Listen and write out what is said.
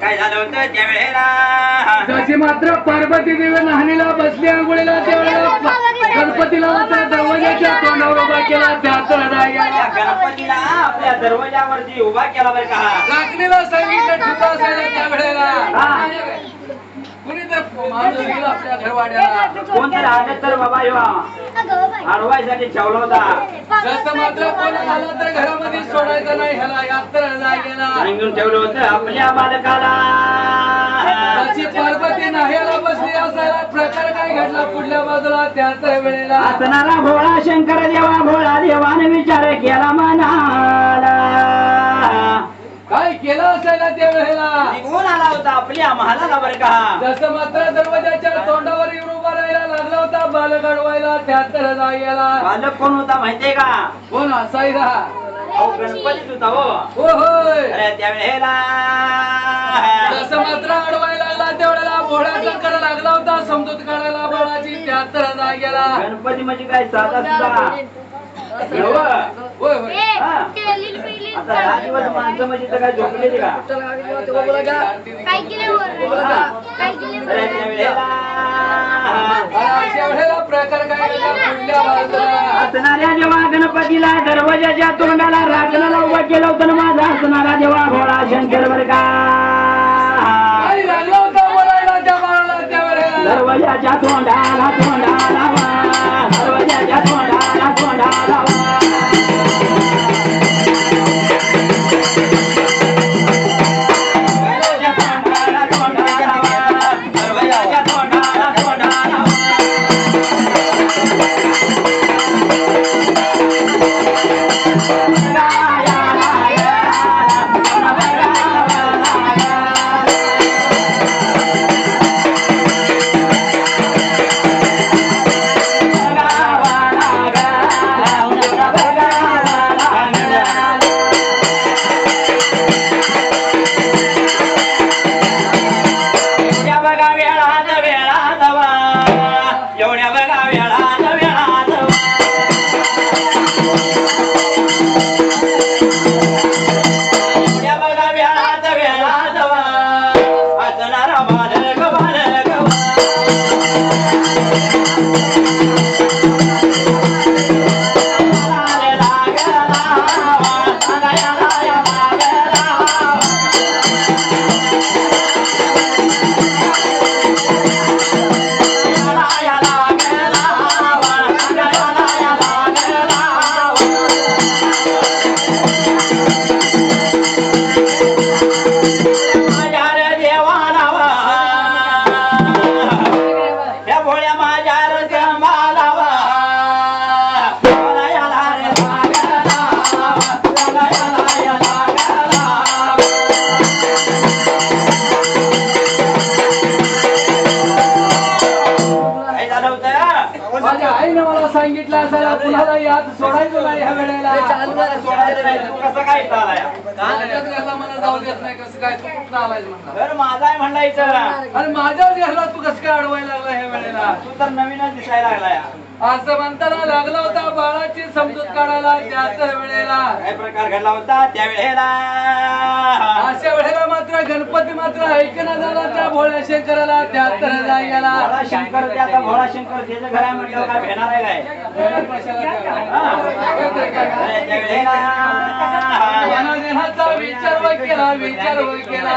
काय झालं होतं त्यावेळेला जशी मात्र पार्वती देवी नाहणीला बसली आंघोळीला त्यावेळेला गणपतीला मात्र दरवाजाच्या तोंडावर उभा केला गेला. गणपतीला आपल्या दरवाजावरती उभा केला बरं का रात्रीला सांगितलं ठुका असायला त्या वेळेला हा. कुणी तर माणूस गेला आपल्या घरवाड्याला कोणतरी आलं तर बाबा ह्यो हरवायसाठी ठेवला होता जसं मात्र कोण आलं तर घरामध्ये सोडायचं नाही ह्याला यात्रा गेला सांगून ठेवलं होतं आपल्या बालकाला जशी पार्वती नाह्याला बसली असायला प्रकार काय घडला पुढल्या बाजूला त्याच वेळेला असणारा भोळा शंकर देवा भोळा देवाने विचार केला मनाला. काय केलं असायला त्या वेळेला? निघून आला होता आपल्या महालाला बरं का? जसं मात्र दरवाजाच्या तोंडावर येऊन उभा राहायला लागला होता बालक अडवायला त्यात गेला बालक कोण होता माहितीये का? कोण? असायला. अहो गणपतीच होता हो. हो होय अरे त्यावेळेला जसं मात्र अडवायला लागला त्यावेळेला होता समजूत काढायला बाळाची त्यात गेला गणपती म्हणजे काय साधा सुद्धा हो. होय होय. आता दहा दिवस माणसं म्हणजे तर काय झोपलेली का काय केलं अरे त्यावेळेला अशा वेळेला प्रकार काय घडला पुढल्या बाजूला असणाऱ्या जेव्हा गणपतीला दरवाजाच्या तोंडाला राखणाला उभा केलं होतं ना माझा. असणारा जेव्हा भोळा शंकर बर का काय लागला होता बोलायला त्या बाळाला त्या वेळेला. दरवाजाच्या तोंडाला तोंडाला वा. दरवाजाच्या तोंडाला तोंडाला वा. आईने मला सांगितलं असायला कुणाला यात सोडायचं नाही ह्या वेळेला. कसं काय इथं आलाय? माझ्याच घरला मला जाऊ देत नाही कसं काय? तू कुठं आलाय म्हणला? घर माझा आहे म्हणलायचं आणि माझ्याच घरला तू कसं काय अडवायला लागला ह्या वेळेला? तू तर नवीनच दिसायला लागलाय असं म्हणताना लागला होता बाळाची समजूत काढायला त्याच वेळेला. काय प्रकार घडला होता? त्या वेळेला. अशा वेळेला मात्र गणपती मात्र ऐकणं झाला त्या भोळ्या शंकराला त्याच गेला. भोळा शंकर ते आता भोळा शंकर त्याचं घर म्हटलं काय भेणार आहे काय? हा? वेळेला. विचार केला विचार केला.